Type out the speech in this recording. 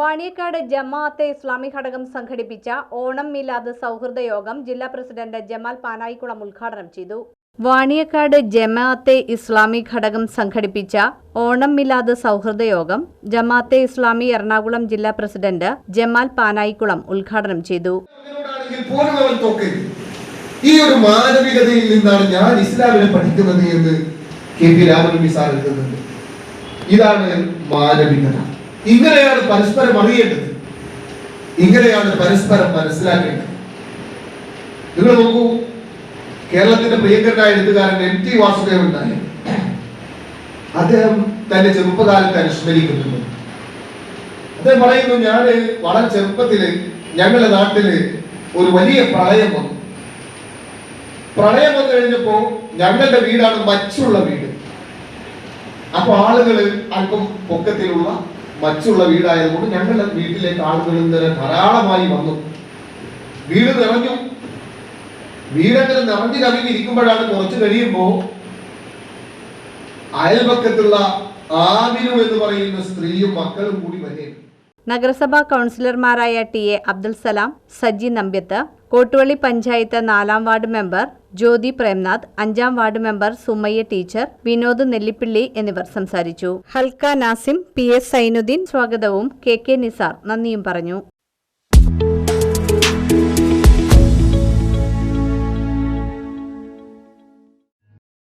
വാണിയക്കാട് ജമാഅത്തെ ഇസ്ലാമി ഘടകം സംഘടിപ്പിച്ച ഓണം മിലാദ് സൗഹൃദ യോഗം ജില്ലാ പ്രസിഡന്റ് ജമാൽ പാനായിക്കുളം ഉദ്ഘാടനം ചെയ്തു. വാണിയക്കാട് ജമാഅത്തെ ഇസ്ലാമി ഘടകം സംഘടിപ്പിച്ച ഓണം മിലാദ് സൗഹൃദ യോഗം ജമാഅത്തെ ഇസ്ലാമി എറണാകുളം ജില്ലാ പ്രസിഡന്റ് ജമാൽ പാനായിക്കുളം ഉദ്ഘാടനം ചെയ്തു. ഈ ഒരു മാനവികതയിൽ നിന്നാണ് ഞാൻ ഇസ്ലാമിനെ പഠിക്കുന്നത് എന്ന് കെ പി എഴുതുന്നുണ്ട്. ഇതാണ് മാനവികത. ഇങ്ങനെയാണ് പരസ്പരം അറിയേണ്ടത്. ഇങ്ങനെയാണ് പരസ്പരം മനസ്സിലാക്കേണ്ടത്. നിങ്ങൾ നോക്കൂ കേരളത്തിന്റെ പ്രിയങ്കരനായ എഴുത്തുകാരൻ എം ടി വാസുദേവൻ നായർ. അദ്ദേഹം തന്റെ ചെറുപ്പകാലത്തെ അനുസ്മരിക്കുന്നുണ്ട്. അദ്ദേഹം പറയുന്നു ഞാൻ വളരെ ചെറുപ്പത്തിൽ ഞങ്ങളുടെ നാട്ടിൽ ഒരു വലിയ പ്രളയം വന്നു. പ്രളയം വന്നു കഴിഞ്ഞപ്പോ ഞങ്ങളുടെ വീടാണ് മച്ചുള്ള വീട്. അപ്പൊ ആളുകൾ അല്പം പൊക്കത്തിലുള്ള മച്ചുള്ള വീടായതുകൊണ്ട് ഞങ്ങളുടെ വീട്ടിലേക്ക് ആളുകൾ ഇന്നലെ ധാരാളമായി വന്നു. വീട് നിറഞ്ഞു. വീടങ്ങനെ നിറഞ്ഞു കവിഞ്ഞിരിക്കുമ്പോഴാണ് കുറച്ച് കഴിയുമ്പോ അയൽപക്കത്തുള്ള ആമിനു എന്ന് പറയുന്ന സ്ത്രീയും മക്കളും കൂടി വരെ നഗരസഭാ കൗൺസിലർമാരായ ടി എ അബ്ദുൽ സലാം സജി നമ്പ്യത്ത് കോട്ടുവള്ളി പഞ്ചായത്ത് നാലാം വാർഡ് മെമ്പർ ജ്യോതി പ്രേംനാഥ് അഞ്ചാം ward member Sumayya teacher Vinod Nellippilly എന്നിവർ സംസാരിച്ചു. ഹൽക്ക നാസിം പി എസ് സൈനുദ്ദീൻ സ്വാഗതവും കെ കെ നിസാർ നന്ദിയും പറഞ്ഞു.